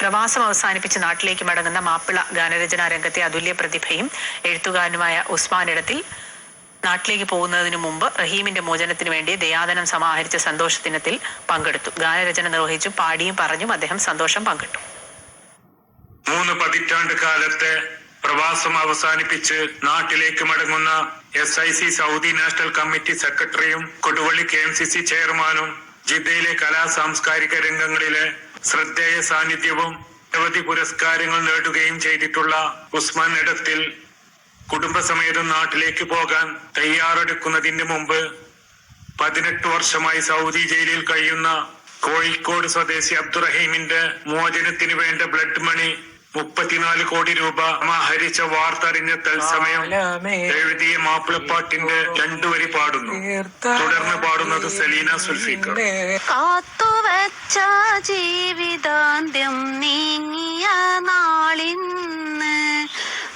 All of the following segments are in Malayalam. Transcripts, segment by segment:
പ്രവാസം അവസാനിപ്പിച്ച് നാട്ടിലേക്ക് മടങ്ങുന്ന മാപ്പിള ഗാനരചനാ രംഗത്തെ അതുല്യ പ്രതിഭയും എഴുത്തുകാരനുമായ ഉസ്മാൻ ഇടത്തിൽ നാട്ടിലേക്ക് പോകുന്നതിനു മുമ്പ് റഹീമിന്റെ മോചനത്തിന് വേണ്ടി ദയാദനം സമാഹരിച്ച സന്തോഷ ദിനത്തിൽ പങ്കെടുത്തു. ഗാനരചന നിർവഹിച്ചു പാടിയും പറഞ്ഞും അദ്ദേഹം സന്തോഷം പങ്കിട്ടു. മൂന്ന് പതിറ്റാണ്ട് കാലത്തെ പ്രവാസം അവസാനിപ്പിച്ച് നാട്ടിലേക്ക് മടങ്ങുന്ന S I C Saudi national committee സെക്രട്ടറിയും Koduvally K M C C ചെയർമാനും ജിദ്ദയിലെ കലാ സാംസ്കാരിക രംഗങ്ങളിലെ ശ്രദ്ധേയ സാന്നിധ്യവും നിരവധി പുരസ്കാരങ്ങൾ നേടുകയും ചെയ്തിട്ടുള്ള ഉസ്മാൻ ഇടത്തിൽ കുടുംബസമേതം നാട്ടിലേക്ക് പോകാൻ തയ്യാറെടുക്കുന്നതിന് മുമ്പ് പതിനെട്ട് വർഷമായി സൗദി ജയിലിൽ കഴിയുന്ന കോഴിക്കോട് സ്വദേശി അബ്ദുറഹീമിന്റെ മോചനത്തിന് വേണ്ട ബ്ലഡ് മണി മുപ്പത്തിനാല് കോടി രൂപ സമാഹരിച്ച വാർത്തറിഞ്ഞ തത്സമയം എഴുതിയ മാപ്പിളപ്പാട്ടിന്റെ രണ്ടുവരി പാടുന്നു. തുടർന്ന് പാടുന്നത് സലീന സുൽഫിക്കർ കാത്തുവച്ച ജീവിതാന്ത്യം നീങ്ങിയ നാളിന്ന്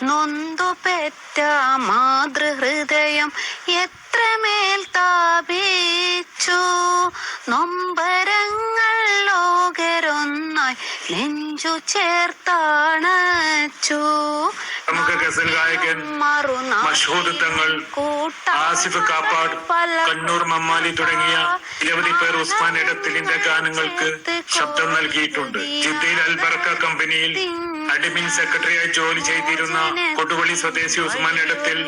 നൊന്തു പെറ്റ മാതൃഹൃദയം എത്രമേൽ താപിച്ചു? നൊമ്പരങ്ങൾ ലോകരൊന്നായി നെഞ്ചു ചേർത്താണച്ചു. പ്രമുഖ ഗസൽ ഗായകൻ മഷൂദ് തങ്ങൾ ആസിഫ് കാപ്പാട് കണ്ണൂർ മമ്മാലി തുടങ്ങിയ നിരവധി പേർ ഉസ്മാൻ ഇടത്തിലിന്റെ ഗാനങ്ങൾക്ക് ശബ്ദം നൽകിയിട്ടുണ്ട്. ജിദ്ദയിൽ അൽബർക്ക കമ്പനിയിൽ അഡ്മിൻ സെക്രട്ടറിയായി ജോലി ചെയ്തിരുന്ന കൊടുവള്ളി സ്വദേശി ഉസ്മാൻ ഇടത്തിൽ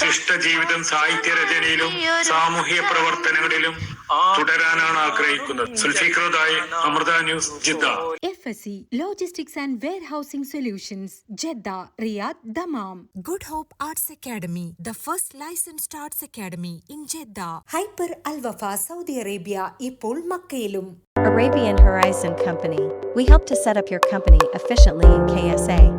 ശിഷ്ടജീവിതം സാഹിത്യ രചനയിലും സാമൂഹ്യ പ്രവർത്തനങ്ങളിലും തുടരാനാണ് ആഗ്രഹിക്കുന്നത്. സുൽഫിഖറുദായി Amrita news Jeddah. F S C logistics and warehousing solutions Jeddah, Riyadh, Dammam. Good Hope Arts Academy, the first licensed arts academy in Jeddah. Hyper Alwafa Saudi Arabia ഇപ്പോൾ മക്കയിലും Arabian Horizon Company. We help to set up your company efficiently in KSA.